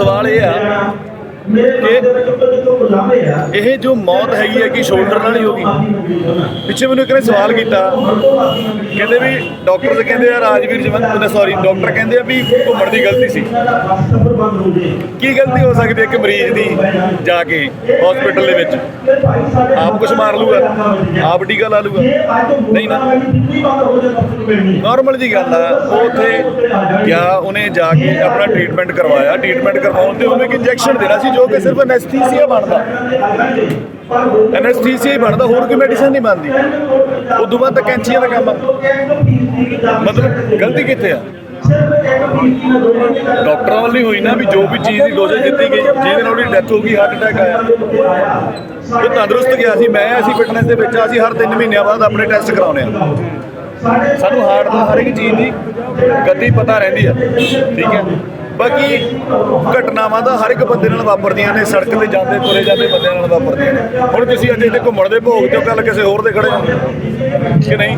ਸਵਾਲ ਇਹ ਆ ਕਿ ਇਹ ਜੋ ਮੌਤ ਹੈਗੀ ਹੈ ਕਿ ਸ਼ੋਲਡਰ ਨਾਲ ਹੀ ਹੋ ਗਈ। ਪਿੱਛੇ ਮੈਨੂੰ ਇੱਕ ਨੇ ਸਵਾਲ ਕੀਤਾ। ਕਹਿੰਦੇ ਵੀ ਡਾਕਟਰ ਕਹਿੰਦੇ ਆ ਰਾਜਵੀਰ ਜਵੰਤ ਸੌਰੀ ਡਾਕਟਰ ਕਹਿੰਦੇ ਆ ਵੀ ਘੁੰਮਣ ਦੀ ਗਲਤੀ ਸੀ। ਕੀ ਗਲਤੀ ਹੋ ਸਕਦੀ ਹੈ ਇੱਕ ਮਰੀਜ਼ ਦੀ ਜਾ ਕੇ ਹਸਪੀਟਲ ਦੇ ਵਿੱਚ? ਆਪ ਕੁਛ ਮਾਰ ਲੂਗਾ ਆਪ ਟੀਕਾ ਲਾ ਲੂਗਾ ਨਹੀਂ ਨਾ। ਨਾਰਮਲ ਜੀ ਗੱਲ ਆ ਉਹ ਉੱਥੇ ਗਿਆ ਉਹਨੇ ਜਾ ਕੇ ਆਪਣਾ ਟ੍ਰੀਟਮੈਂਟ ਕਰਵਾਇਆ। ਟ੍ਰੀਟਮੈਂਟ ਕਰਵਾਉਣ ਤੇ ਉਹਨੂੰ ਇੱਕ ਇੰਜੈਕਸ਼ਨ ਦੇਣਾ ਸੀ ਜੋ ਕਿ ਸਿਰਫ ਐਨੈਸਥੀਸੀਆ ਬਣਦਾ। ਐਨੈਸਥੀਸੀਆ ਹੀ ਬਣਦਾ, ਹੋਰ ਕੋਈ ਮੈਡੀਸਨ ਨਹੀਂ ਬਣਦੀ। ਉਦੋਂ ਬਾਅਦ ਤਾਂ ਕੈਂਚੀਆਂ ਦਾ ਕੰਮ ਮਤਲਬ ਗਲਤੀ ਕਿੱਥੇ ਆ? ਡਾਕਟਰਾਂ ਵੱਲ ਨਹੀਂ ਹੋਈ ਨਾ ਵੀ ਜੋ ਵੀ ਚੀਜ਼ ਦੀ ਡੋਜ਼ ਦਿੱਤੀ ਗਈ, ਜਿਹਦੇ ਨਾਲ ਉਹਦੀ ਡੈਥ ਹੋ ਗਈ ਹਾਰਟ ਅਟੈਕ ਆਇਆ। ਉਹ ਤੰਦਰੁਸਤ ਗਿਆ ਸੀ, ਮੈਂ ਅਸੀਂ ਫਿਟਨੈਸ ਦੇ ਵਿੱਚ ਅਸੀਂ ਹਰ 3 ਮਹੀਨਿਆਂ ਬਾਅਦ ਆਪਣੇ ਟੈਸਟ ਕਰਾਉਨੇ ਆ ਸਾਨੂੰ ਹਾਰਟ ਦਾ ਹਰ ਇੱਕ ਚੀਜ਼ ਦੀ ਗਤੀ ਪਤਾ ਰਹਿੰਦੀ ਆ, ਠੀਕ ਹੈ। ਬਾਕੀ ਘਟਨਾਵਾਂ ਦਾ ਹਰ ਇੱਕ ਬੰਦੇ ਨਾਲ ਵਾਪਰਦੀਆਂ ਨੇ, ਸੜਕ ਤੇ ਜਾਂਦੇ, ਤੁਰੇ ਜਾਂਦੇ ਬੰਦਿਆਂ ਨਾਲ ਵਾਪਰਦੀਆਂ ਨੇ। ਹੁਣ ਤੁਸੀਂ ਅੱਜ ਇੱਥੇ ਘੁੰਮਣ ਦੇ ਭੋਗ ਤੇ ਕੱਲ ਕਿਸੇ ਹੋਰ ਦੇ ਖੜੇ ਹੋ। ਕਿ ਨਹੀਂ?